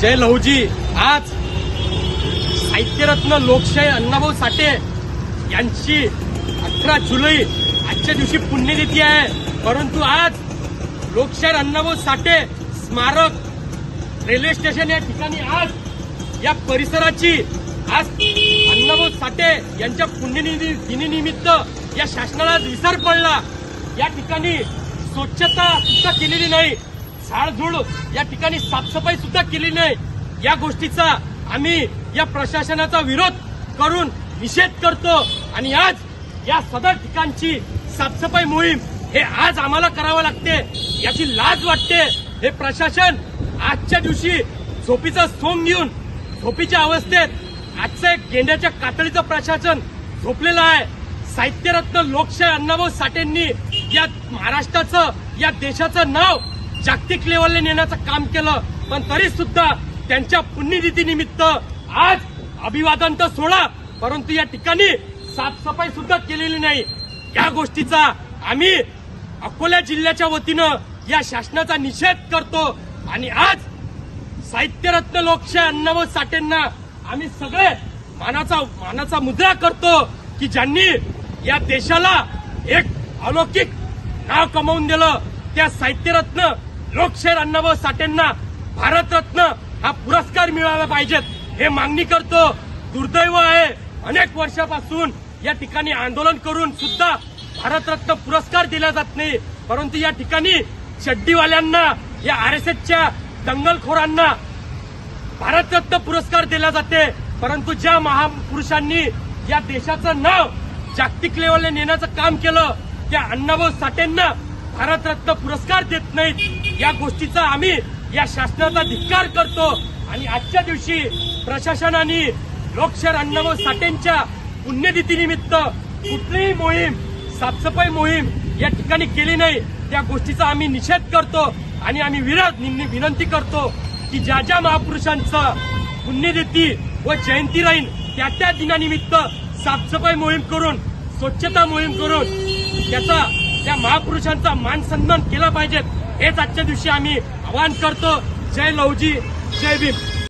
जय लहूजी आज साहित्यरत्न लोकशाही अण्णाभाऊ साठे यांची अठरा जुलै आजच्या दिवशी पुण्यतिथी आहे. परंतु आज लोकशाही अण्णाभाऊ साठे स्मारक रेल्वे स्टेशन या ठिकाणी आज या परिसराची आज अण्णाभाऊ साठे यांच्या पुण्यनिधी दिनीनिमित्त या शासनाला विसर पडला. या ठिकाणी स्वच्छता सुद्धा केलेली नाही. झाडझुड या ठिकाणी साफसफाई सुद्धा केली नाही. या गोष्टीचा आम्ही या प्रशासनाचा विरोध करून निषेध करतो. आणि आज या सदर ठिकाणची साफसफाई मोहीम हे आज आम्हाला करावं लागते याची लाज वाटते. हे प्रशासन आजच्या दिवशी झोपीचा सोंग घेऊन झोपीच्या अवस्थेत आजचं एक गेंड्याच्या कातडीचं प्रशासन झोपलेलं आहे. साहित्यरत्न लोकशाही अण्णाभाऊ साठेंनी या महाराष्ट्राचं या देशाचं नाव जागतिक लेवलला नेण्याचं काम केलं पण तरी सुद्धा त्यांच्या पुण्यतिथी निमित्त आज अभिवादन तर सोडा परंतु या ठिकाणी साफसफाई सुद्धा केलेली नाही. या गोष्टीचा आम्ही अकोला जिल्ह्याच्या वतीनं या शासनाचा निषेध करतो आणि आज साहित्यरत्न लोकशाही अण्णाभाऊ साठेंना आम्ही सगळे मानाचा मानाचा मुद्रा करतो की ज्यांनी या देशाला एक अलौकिक नाव कमावून दिलं त्या साहित्यरत्न लोकशाहीर अण्णाभाऊ साठेंना भारतरत्न हा पुरस्कार मिळाला पाहिजेत. हे मागणी करतो. दुर्दैव आहे. अनेक वर्षापासून या ठिकाणी आंदोलन करून सुद्धा भारतरत्न पुरस्कार दिला जात नाही. परंतु या ठिकाणी चड्डीवाल्यांना या आर एस एसच्या दंगलखोरांना भारतरत्न पुरस्कार दिला जाते. परंतु ज्या महापुरुषांनी या देशाचं नाव जागतिक लेवलला नेण्याचं काम केलं त्या अण्णाभाऊ साठेंना भारतरत्न पुरस्कार देत नाहीत. या गोष्टीचा आम्ही या शासनाचा धिक्कार करतो. आणि आजच्या दिवशी प्रशासनाने लोकशाहीर अण्णाभाऊ साठेंच्या पुण्यतिथीनिमित्त कुठलीही मोहीम साफसफाई मोहीम या ठिकाणी केली नाही. त्या गोष्टीचा आम्ही निषेध करतो आणि आम्ही विरोध विनंती करतो की ज्या ज्या महापुरुषांचं पुण्यतिथी व जयंती राहील त्या त्या दिनानिमित्त साफसफाई मोहीम करून स्वच्छता मोहीम करून त्याचा त्या महापुरुषांचा मान सन्मान केला पाहिजेत हेच आजच्या दिवशी आम्ही आवाहन करतो. जय लवजी जय भीम.